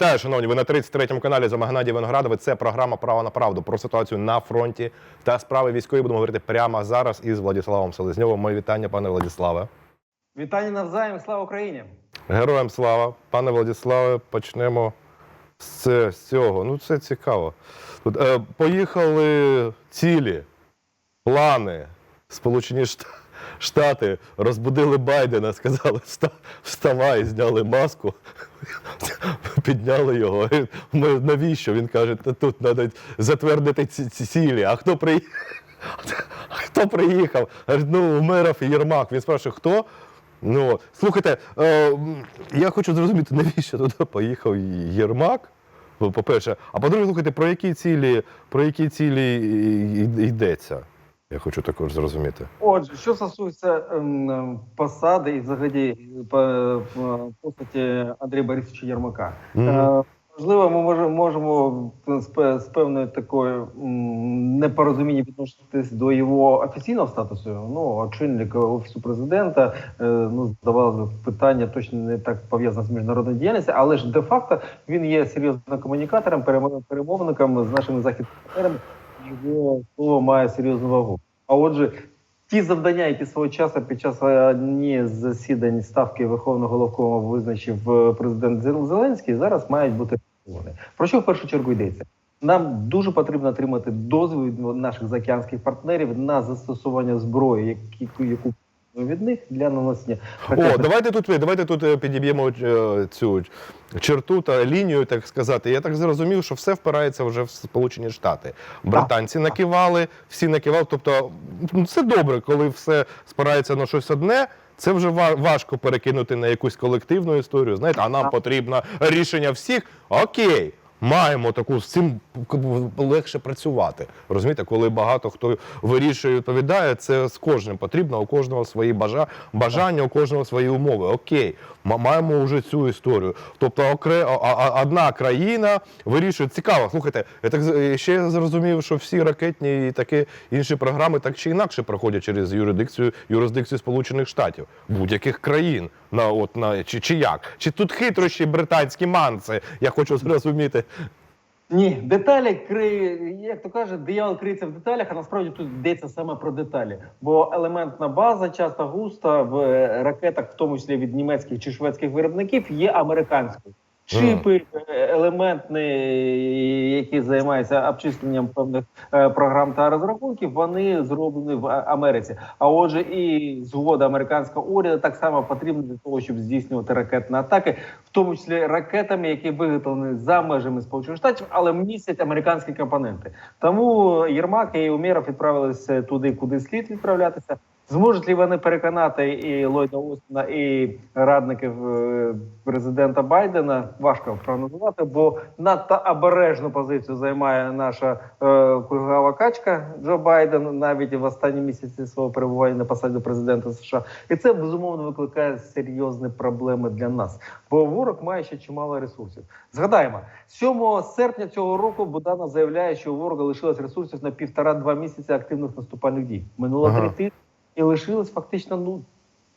Вітаю, шановні. Ви на 33-му каналі за Геннадій Виноградове. Це програма Право на правду про ситуацію на фронті та справи військової. Будемо говорити прямо зараз із Владиславом Селезньовим. Мої вітання, пане Владиславе. Вітання навзаєм, слава Україні! Героям слава, пане Владиславе. Почнемо з, цього. Ну, це цікаво. Тут, е, поїхали цілі, плани. Сполучені Шт- Штати розбудили Байдена, сказали, вставай, зняли маску, підняли його. Ми, навіщо? Він каже, тут треба затвердити ці, ці цілі. А хто приїхав? Хто приїхав? Ну, Умеров і Єрмак. Він спрашує, хто? Ну, слухайте, е, я хочу зрозуміти, навіщо туди поїхав Єрмак. Ну, по-перше, а по-друге, слухайте, про які цілі, про які цілі йдеться? Я хочу також зрозуміти. Отже, що стосується ем, посади і взагалі по, по постаті Андрія Борисовича Єрмака, Мгм. е, можливо, ми можемо, можемо з, з певною такою непорозумінням відноситись до його офіційного статусу. Ну, очільник офісу президента, е, ну здавалося, питання точно не так пов'язане з міжнародною діяльністю, але ж де-факто він є серйозним комунікатором, перемо- перемовником з нашими західними партнерами. Його слово має серйозну вагу. А отже, ті завдання, які свого часу під час одні з засідань ставки Верховного головкома визначив е, президент Зел- Зеленський, зараз мають бути реалізовані. Про що в першу чергу йдеться? Нам дуже потрібно отримати дозвіл наших заокеанських партнерів на застосування зброї, яку від них для нанесення О, давайте тут давайте тут е, підіб'ємо е, цю черту та лінію, так сказати. Я так зрозумів, що все впирається вже в Сполучені Штати. Британці накивали, всі накивали. Тобто, ну, це добре, коли все спирається на щось одне. Це вже важко перекинути на якусь колективну історію. Знаєте, а нам Так. потрібно рішення всіх. Окей. Маємо таку з цим легше працювати. Розумієте, коли багато хто вирішує, відповідає, це з кожним потрібно, у кожного свої бажа, бажання, у кожного свої умови. Окей, ма- маємо вже цю історію. Тобто, окре, одна країна вирішує. Цікаво, слухайте, я так ще зрозумів, що всі ракетні і такі інші програми так чи інакше проходять через юрисдикцію, юрисдикцію Сполучених Штатів, будь-яких країн. На от на чи, чи як? Чи тут хитрощі британські манси? Я хочу зрозуміти. Ні, деталі криє, як то каже, диявол криється в деталях, а насправді тут йдеться саме про деталі. Бо елементна база часто густа в е, ракетах, в тому числі від німецьких чи шведських виробників, є американською. Чипи, елементні, які займаються обчисленням певних е, програм та розрахунків, вони зроблені в Америці. А отже, і згода американського уряду так само потрібна для того, щоб здійснювати ракетні атаки, в тому числі ракетами, які виготовлені за межами Сполучених Штатів, але містять американські компоненти. Тому Єрмак і Умєров відправилися туди, куди слід відправлятися. Зможуть ли вони переконати і Ллойда Остіна, і радників е, президента Байдена? Важко прогнозувати, бо надто обережну позицію займає наша е, кульгава качка Джо Байден навіть в останні місяці свого перебування на посаді президента США, і це безумовно викликає серйозні проблеми для нас. Бо ворог має ще чимало ресурсів. Згадаємо, 7 серпня цього року Будана заявляє, що у ворога лишилось ресурсів на півтора-два місяці активних наступальних дій. Минуло Ага. три тижні і лишилось фактично ну.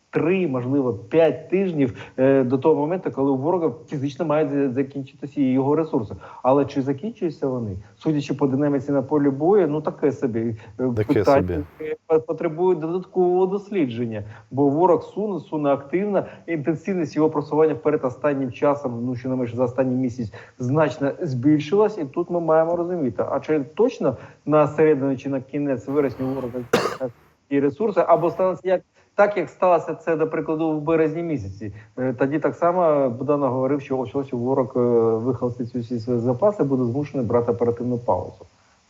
Три, можливо, п'ять тижнів е, до того моменту, коли у ворога фізично мають закінчитися його ресурси. Але чи закінчуються вони, судячи по динаміці на полі бою, ну таке собі е, Таке питання собі. потребує додаткового дослідження, бо ворог суне, суне активно. Інтенсивність його просування вперед останнім часом, ну що не менше за останній місяць, значно збільшилась, і тут ми маємо розуміти, а чи точно на середину чи на кінець вересня ворога і ресурси, або станеться як. Так як сталося це, до прикладу, в березні місяці, Е, тоді так само Будано говорив, що ось ворог е, вихолостить усі свої запаси, буде змушений брати оперативну паузу.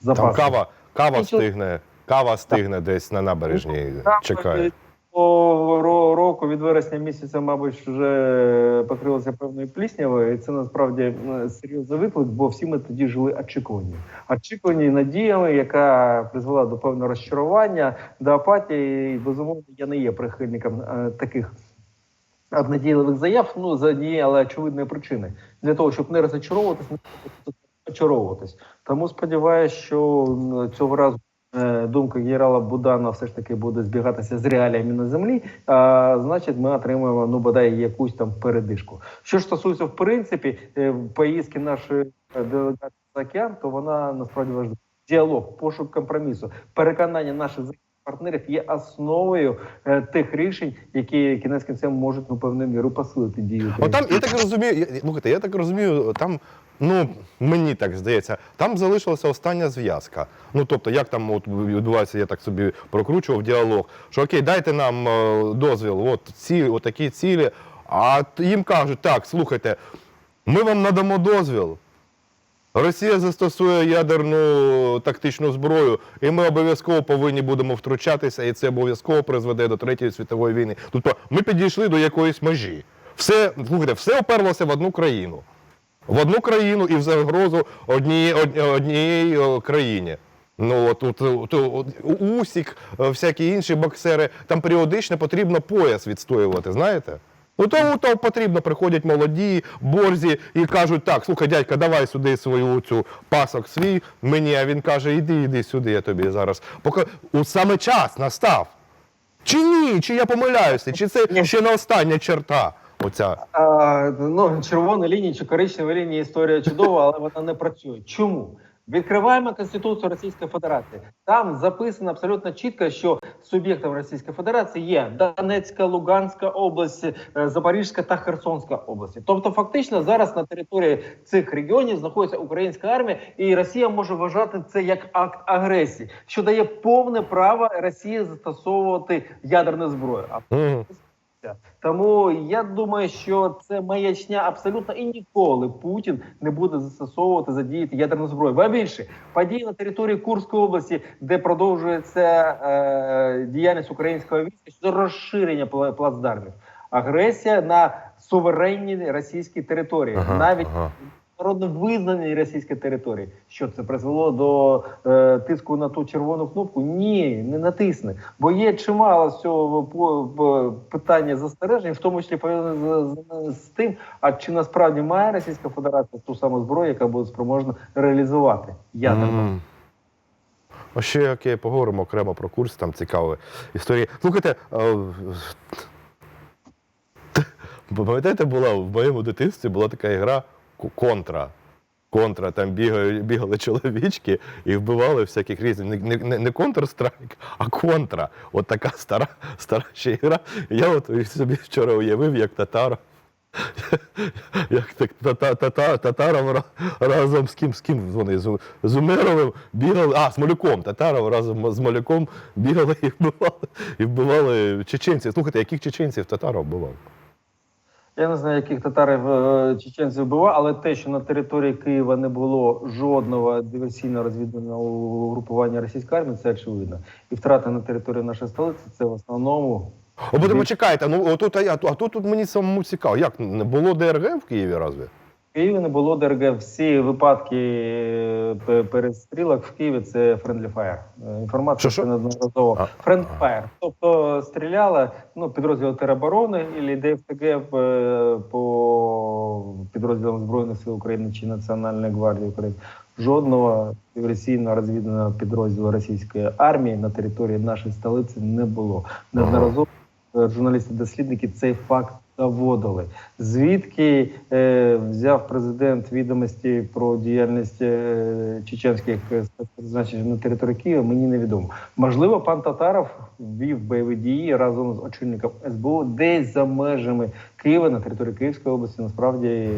Там кава, кава встигне, стигне, кава стигне десь на набережні. Чекає. Року від вересня місяця, мабуть, вже покрилося певною пліснявою, і це насправді е, серйозний виклик, бо всі ми тоді жили очікуванням. Очікувані надіями, яка призвела до певного розчарування, до апатії. І, безумовно, я не є прихильником е, таких обнадійливих заяв. Ну за однієї, але очевидної причини для того, щоб не розочаровуватись, не очаровуватись. Тому сподіваюся, що цього разу думка генерала Будана все ж таки буде збігатися з реаліями на землі, а, значить, ми отримаємо ну бодай якусь там передишку. Що ж стосується в принципі е, поїздки нашої е, делегації за океан, то вона насправді важлива. Діалог, пошук компромісу, переконання наших партнерів є основою е, тих рішень, які кінець кінцем можуть ну певною мірою посилити дію. От там, я так розумію, я, слухайте, я так розумію, там, ну мені так здається, там залишилася остання зв'язка. Ну тобто, як там от відбувається, я так собі прокручував діалог, що окей, дайте нам е, дозвіл, от ці, от такі цілі. А т- їм кажуть, так, слухайте, ми вам надамо дозвіл. Росія застосує ядерну тактичну зброю, і ми обов'язково повинні будемо втручатися, і це обов'язково призведе до третьої світової війни. Тобто ми підійшли до якоїсь межі. Все, слухайте, все оперлося в одну країну. В одну країну і в загрозу однієї, од- однієї країні. Ну от Усік, е, всякі інші боксери, там періодично потрібно пояс відстоювати, знаєте? Ну то, то потрібно, приходять молоді, борзі і кажуть, так, слухай, дядька, давай сюди свою цю пасок свій мені, а він каже, іди, іди сюди, я тобі зараз. Поки от саме час настав. Чи ні? Чи я помиляюся? Чи це ще не остання черта? Оця. А, ну, червона лінія чи коричнева лінія історія чудова, але вона не працює. Чому? Відкриваємо Конституцію Російської Федерації. Там записано абсолютно чітко, що суб'єктом Російської Федерації є Донецька, Луганська область, е, Запорізька та Херсонська області. Тобто, фактично, зараз на території цих регіонів знаходиться українська армія, і Росія може вважати це як акт агресії, що дає повне право Росії застосовувати ядерну зброю. А тому я думаю, що це маячня абсолютно і ніколи Путін не буде застосовувати задіяти ядерну зброю. Ба більше події на території Курської області, де продовжується е, діяльність українського війська щодо розширення пла- плацдармів, агресія на суверенній російській території, Ага, навіть ага. Народно визнаній російській території. Що це призвело до е, тиску на ту червону кнопку? Ні, не натисне. Бо є чимало з цього по- по- питання застережень, в тому числі пов'язане з, з, з тим, а чи насправді має Російська Федерація ту саму зброю, яка буде спроможна реалізувати ядерну Мгм. А ще окей, поговоримо окремо про курс, там цікаві історії. Слухайте, е, пам'ятаєте, була в моєму дитинстві була така ігра контра. Контра, там бігали, бігали чоловічки і вбивали всяких різних. Не, не, не Counter-Strike, а контра. От така стара, стара ще гра. Я от собі вчора уявив, як татаро. Як так тата, разом з ким, з ким вони з, Умеровим бігали, а, з Малюком. Татаров разом з Малюком бігали і вбивали, і вбивали чеченців. Слухайте, яких чеченців татаров вбивав? Я не знаю, яких татарів е, чеченців вбивав, але те, що на території Києва не було жодного диверсійно розвідувального групування російської армії, це очевидно. І втрати на території нашої столиці це в основному О, будемо чекайте, ну отут, а, тут- а тут, тут мені самому цікаво. Як не було ДРГ в Києві разве? Києві не було ДРГ. Всі випадки е, перестрілок в Києві це friendly fire. Е, Інформація це неодноразово. Friendly fire. Тобто стріляли ну, підрозділи тероборони і ДФТГ е, по підрозділам Збройних сил України чи Національної гвардії України. Жодного диверсійно розвідуваного підрозділу російської армії на території нашої столиці не було. Неодноразово журналісти-дослідники цей факт доводили. Звідки е, взяв президент відомості про діяльність е, чеченських спецпризначень на території Києва, мені невідомо. Можливо, пан Татаров вів бойові дії разом з очільником СБУ десь за межами Києва на території Київської області. Насправді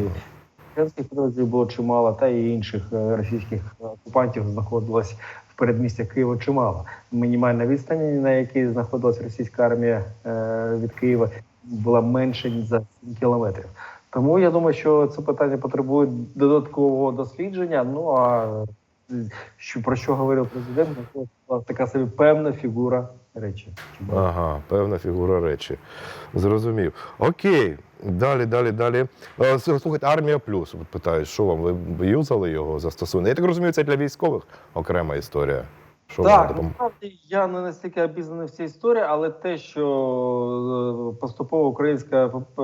чеченських підрозділів було чимало, та і інших е, російських окупантів знаходилось в передмістях Києва чимало. Мінімальна відстань, на якій знаходилась російська армія е, від Києва, була менше ніж за 7 кілометрів. Тому я думаю, що це питання потребує додаткового дослідження. Ну а що про що говорив президент, ну, така собі певна фігура речі. Ага, певна фігура речі. Зрозумів. Окей. Далі, далі, далі. Е, Слухайте, армія плюс. Питають, що вам ви юзали його застосунок? Я так розумію, це для військових окрема історія. Що Так, насправді я не настільки обізнаний в цій історії, але те, що е, поступово українська е,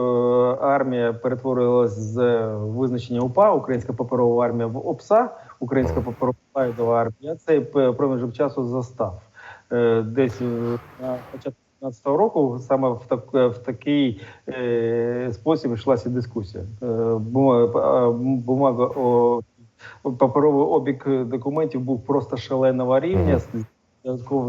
армія перетворилась з визначення УПА, українська паперова армія в ОПСА, українська паперова вступаю до армії. Я цей проміжок часу застав. Е, Десь е, на початку 15 року саме в, так, в такий е, спосіб йшлася дискусія. Е, бума- е, Бумага о, паперовий обіг документів був просто шаленого рівня.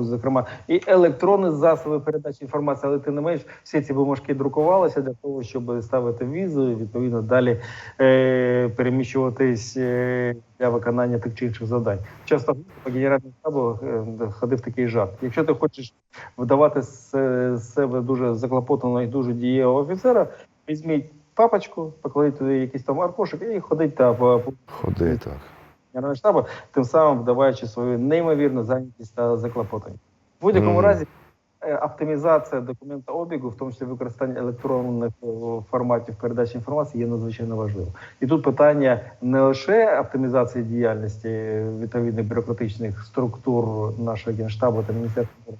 Зокрема, і електронні засоби передачі інформації, але тим не менш, всі ці бумажки друкувалися для того, щоб ставити візу, і відповідно далі е, переміщуватись е, для виконання тих чи інших завдань. Часто по генеральному штабу е, ходив такий жарт. Якщо ти хочеш видавати з себе дуже заклопотаного і дуже дієвого офіцера, візьміть папочку, покладіть туди якийсь там аркушик і ходить та Ходи так. Генерального штабу, тим самим вдаваючи свою неймовірну зайнятість та заклопотання. В будь-якому Мгм. разі е, оптимізація документа обігу, в тому числі використання електронних е, форматів передачі інформації, є надзвичайно важливим. І тут питання не лише оптимізації діяльності відповідних бюрократичних структур нашого генштабу та міністерства.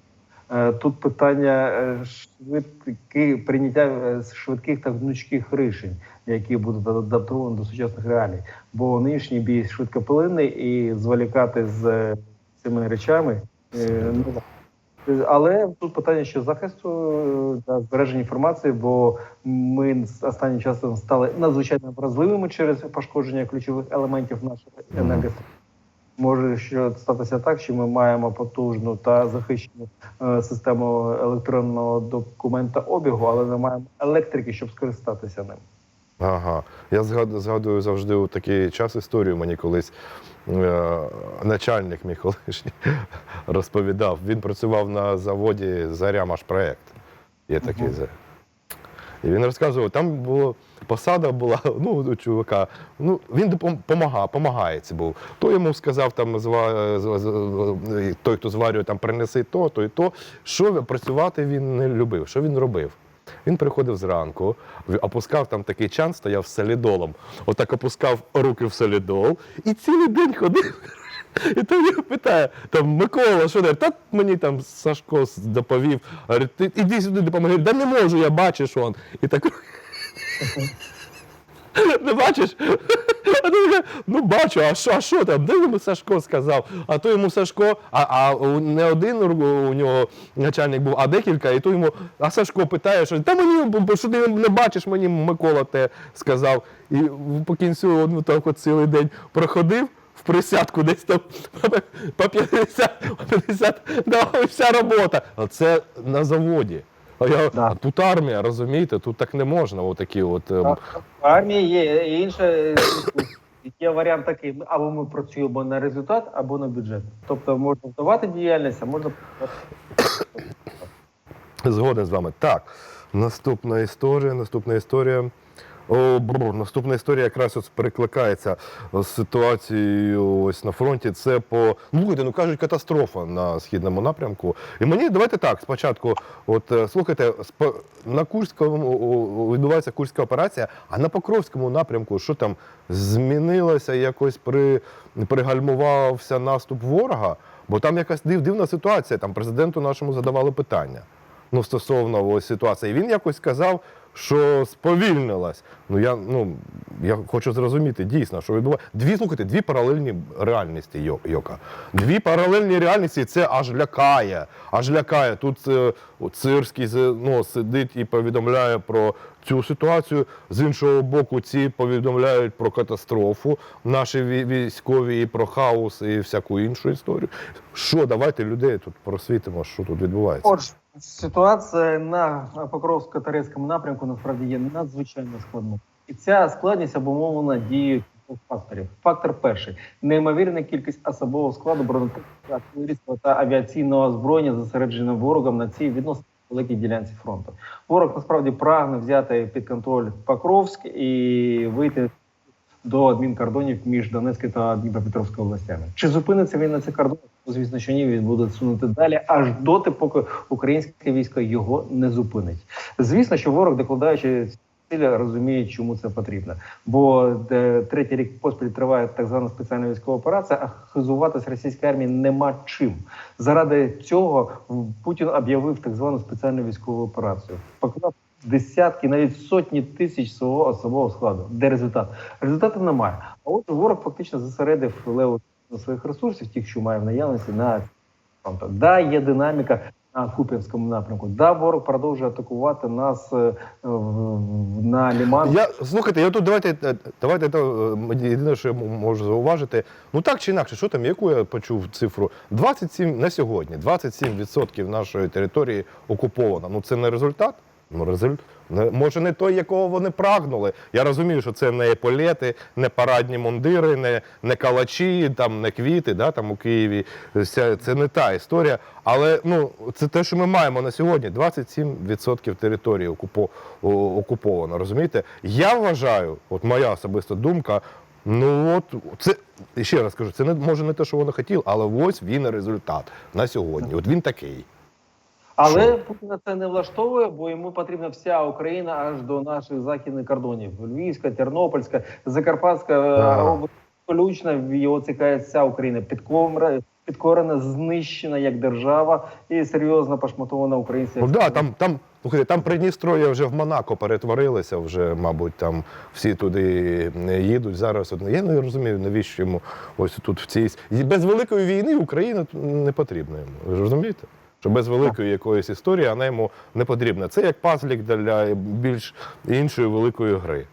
Е, Тут питання е, швидкі прийняття е, швидких та гнучких рішень, які будуть адаптовані до сучасних реалій. Бо нинішній бій швидкоплинний і зволікати з цими речами. ну, але тут питання ще захисту та збереження інформації, бо ми останнім часом стали надзвичайно вразливими через пошкодження ключових елементів нашої енергосистеми. Може що статися так, що ми маємо потужну та захищену е, систему електронного документа обігу, але не маємо електрики, щоб скористатися ним. Ага. Я згадую, згадую завжди у такий час історію мені колись е, начальник мій колишній розповідав. Він працював на заводі Заря-Машпроект. Є такий. За- І він розказував, там було посада була, ну, у чувака. Ну, він допомагав, помагається був. То йому сказав, там, зва- той, хто зварює, там, принеси то, то і то. Що працювати він не любив, що він робив? Він приходив зранку, опускав там такий чан, стояв з солідолом. Отак опускав руки в солідол і цілий день ходив. І то його питає, там Микола, що ти? Та мені там Сашко доповів. Говорить, іди сюди допомоги. Да не можу, я бачиш он. І так. Не бачиш? А ти така, ну бачу, а що, а що там? Де йому Сашко сказав? А то йому Сашко, а, а не один у нього начальник був, а декілька, і то йому, а Сашко питає, що та мені, що ти не бачиш, мені Микола те сказав. І по кінцю ну, так от цілий день проходив. В присядку десь там по 50, по 50 давав вся робота. А це на заводі. А, я, Да. а тут армія, розумієте, тут так не можна. Отакі от, ем, В армії є і інше. Є варіант такий: або ми працюємо на результат, або на бюджет. Тобто можна вдавати діяльність, а можна Згоден з вами. Так, наступна історія, наступна історія. О, бррр, наступна історія якраз ось перекликається з ситуацією ось на фронті. Це по ну слухайте, ну кажуть, катастрофа на східному напрямку. І мені давайте так. Спочатку, от е, слухайте, на Курському відбувається Курська операція, а на Покровському напрямку що там змінилося, якось при пригальмувався наступ ворога? Бо там якась див, дивна ситуація. Там президенту нашому задавали питання ну, стосовно ось ситуації. Він якось сказав, що сповільнилась. Ну я ну я хочу зрозуміти дійсно, що відбувається. Дві слухайте, дві паралельні реальності, Йо- Йока. Дві паралельні реальності, це аж лякає. Аж лякає. Тут е, з- ну, сидить і повідомляє про цю ситуацію. З іншого боку, ці повідомляють про катастрофу наші військові і про хаос і всяку іншу історію. Що, давайте людей тут просвітимо, що тут відбувається. Ситуація на Покровсько-Тарецькому напрямку насправді є надзвичайно складною. І ця складність обумовлена дією факторів. Фактор перший неймовірна кількість особового складу бронетехніки, та авіаційного озброєння зосереджено ворогом на цій відносно великій ділянці фронту. Ворог насправді прагне взяти під контроль Покровськ і вийти до адмінкордонів між Донецькою та Дніпропетровською областями. Чи зупиниться він на цих кордонах? Ну, Звісно, що ні, він буде сунути далі, аж доти, поки українське військо його не зупинить. Звісно, що ворог, докладаючи цілі, розуміє, чому це потрібно. Бо де, третій рік поспіль триває так звана спеціальна військова операція, а хизуватись російській армії нема чим. Заради цього Путін об'явив так звану спеціальну військову операцію. Поклав десятки, навіть сотні тисяч свого особового складу. Де результат? Результату немає. А от ворог фактично зосередив леву своїх ресурсів, тих, що має в наявності на фронтах. Да, є динаміка на Куп'янському напрямку. Да, ворог продовжує атакувати нас е, на Ліман. Я слухайте, я тут давайте е, давайте е, єдине, що я можу зауважити. Ну так чи інакше, що там, яку я почув цифру? 27 на сьогодні, 27% нашої території окуповано. Ну це не результат. Ну, результ... не- може, не той, якого вони прагнули. Я розумію, що це не еполети, не парадні мундири, не, не калачі, там, не квіти, да, там у Києві. Це, це не та історія. Але ну, це те, що ми маємо на сьогодні. 27% території окупо... окуповано. Розумієте? Я вважаю, от моя особиста думка. Ну от це ще раз кажу, це не може не те, що вони хотіли, але ось він результат на сьогодні. От він такий. Але? Путіна це не влаштовує, бо йому потрібна вся Україна аж до наших західних кордонів: Львівська, Тернопільська, Закарпатська е, область, включно в його цікає вся Україна. Підкомра, підкорена, знищена як держава і серйозно пошматована українська. Ну да, там, там, слухайте, там Придністров'я вже в Монако перетворилися, вже, мабуть, там всі туди їдуть зараз. Я не розумію, навіщо йому ось тут в цій без великої війни Україна не потрібна йому. Ви ж розумієте? Що без великої якоїсь історії вона йому не потрібна. Це як пазлік для більш іншої великої гри.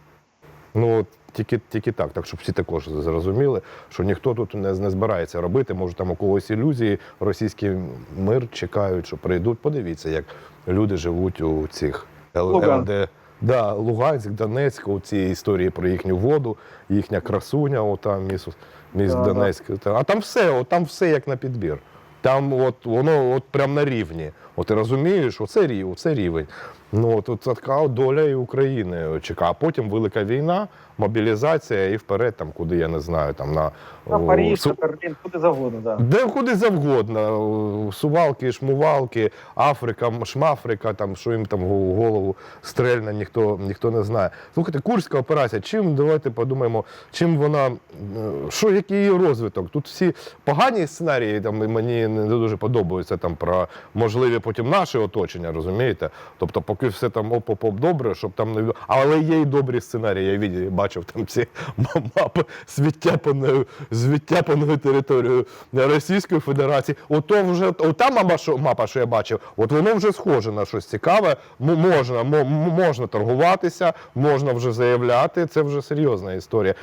Ну от тільки, тільки так, так щоб всі також зрозуміли, що ніхто тут не, не збирається робити. Може, там у когось ілюзії, російський мир чекають, що прийдуть. Подивіться, як люди живуть у цих Л- Луган. ЛД. Да, Луганськ, Донецьк, у ці історії про їхню воду, їхня красуня, отам міст, міст Да, да. Донецьк. Та- А там все, там все як на підбір. Там от воно от прям на рівні. От ти розумієш, оце рів, оце рівень. Ну от така доля і України чекає. А потім велика війна, мобілізація і вперед, там куди я не знаю, там на, На Париж, Су- Берлін, куди завгодно, да. де куди завгодно. Сувалки, шмувалки, Африка, шмафрика, там що їм там голову стрельне, ніхто, ніхто не знає. Слухайте, Курська операція, чим давайте подумаємо, чим вона, що який її розвиток? Тут всі погані сценарії там мені не дуже подобаються там про можливі потім наше оточення, розумієте? Тобто, поки все там оп-оп-оп добре, щоб там не але є і добрі сценарії. Я віді- бачив там ці мапи з відтяпаною, з відтяпаною територією Російської Федерації. Ото вже ота мапа, що мапа, що я бачив, от воно вже схоже на щось цікаве. Можна, можна торгуватися, можна вже заявляти. Це вже серйозна історія.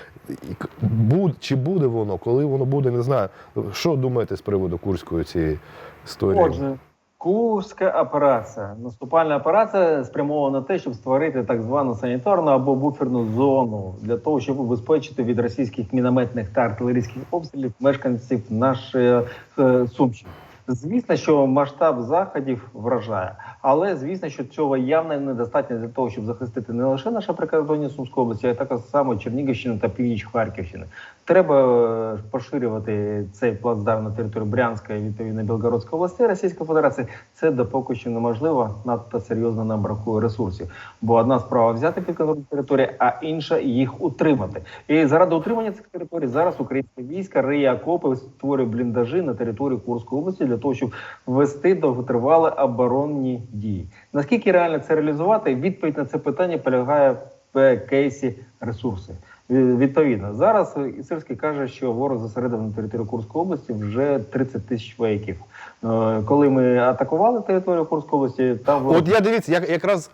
Буд- чи буде воно, коли воно буде, не знаю. Що думаєте з приводу курської цієї історії? Отже, Курська операція, наступальна операція спрямована на те, щоб створити так звану санітарну або буферну зону для того, щоб убезпечити від російських мінометних та артилерійських обстрілів мешканців нашої е, Сумщини. Звісно, що масштаб заходів вражає, але звісно, що цього явно недостатньо для того, щоб захистити не лише наше прикордоння Сумської області, а також само Чернігівщину та північ Харківщини. Треба е, поширювати цей плацдарм на територію Брянської, відповідно Білгородської області Російської Федерації. Це допоки що неможливо. Надто серйозно нам бракує ресурсів. Бо одна справа взяти під контроль території, а інша їх утримати. І заради утримання цих територій зараз українське війська риє окопи, створює бліндажі на території Курської області для того, щоб вести довготривалі оборонні дії. Наскільки реально це реалізувати? Відповідь на це питання полягає в кейсі ресурси. Ві- Відповідно, зараз Ісирський каже, що ворог зосередив на території Курської області вже 30 тисяч вояків. Е, Коли ми атакували територію Курської області, там От я дивіться, як якраз.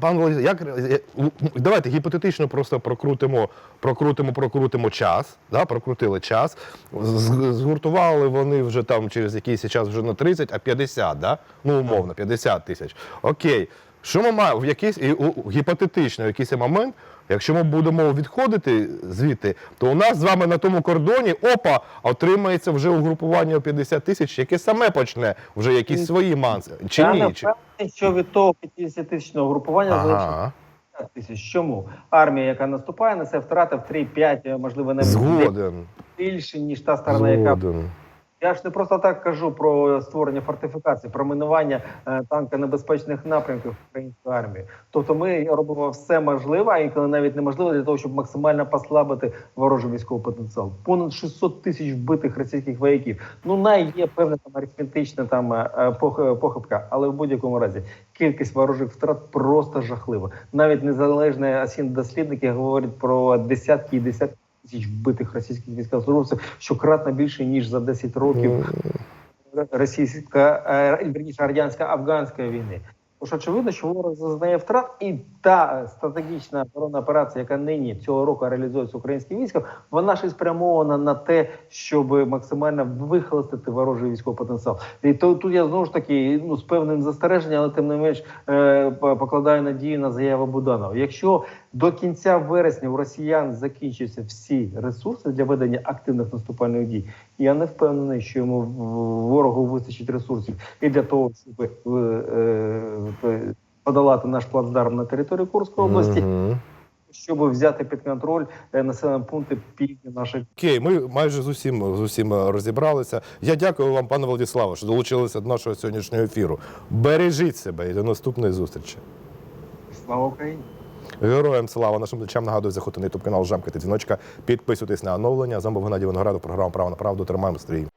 Пан Володимир, як е, давайте гіпотетично просто прокрутимо, прокрутимо, прокрутимо час. Да, прокрутили час. Згуртували вони вже там через якийсь час вже не 30, а 50, да? ну умовно, 50 тисяч. Окей. Що ми маємо в якийсь і, гіпотетично, в якийсь момент, якщо ми будемо відходити звідти, то у нас з вами на тому кордоні опа, отримається вже угрупування у 50 тисяч, яке саме почне вже якісь свої манси. Чи Я ні? Чи... впевнений, що від того 50 тисячного групування залишиться Ага. 50 тисяч. Чому армія, яка наступає, несе втрати в 3-5, можливо, навіть Згоден. більше ніж та сторона, яка Згоден. Я ж не просто так кажу про створення фортифікацій, про минування е, танконебезпечних напрямків української армії. Тобто ми робимо все можливе, а інколи навіть неможливе для того, щоб максимально послабити ворожий військовий потенціал. Понад 600 тисяч вбитих російських вояків. Ну най є певна там арифметична там е, е, пох- похибка, але в будь-якому разі кількість ворожих втрат просто жахлива. Навіть незалежні осін дослідники говорять про десятки і десятки тисяч вбитих російських військовослужбовців, що кратно більше ніж за 10 років російська е, вірніше, радянсько-афганської війни. Тож очевидно, що ворог зазнає втрат, і та стратегічна оборонна операція, яка нині цього року реалізується українським військом, вона ж і спрямована на те, щоб максимально вихолостити ворожий військовий потенціал. І то тут я знову ж таки ну з певним застереженням, але тим не менш е, покладаю надію на заяву Буданова. Якщо до кінця вересня у росіян закінчаться всі ресурси для ведення активних наступальних дій, я не впевнений, що йому ворогу вистачить ресурсів і для того, щоб е, е, подолати наш плацдарм на території Курської області, Мгм. щоб взяти під контроль е, населені пункти півдня нашої Окей, ми майже з усім, з усім розібралися. Я дякую вам, пане Владиславе, що долучилися до нашого сьогоднішнього ефіру. Бережіть себе і до наступної зустрічі. слава Україні. Героям слава нашим плечам нагадую, заходьте на ютуб канал Жамкати дзвіночка, підписуйтесь на оновлення. З вами був Геннадій Виноградов, програма Право на правду. Тримаємо стрій.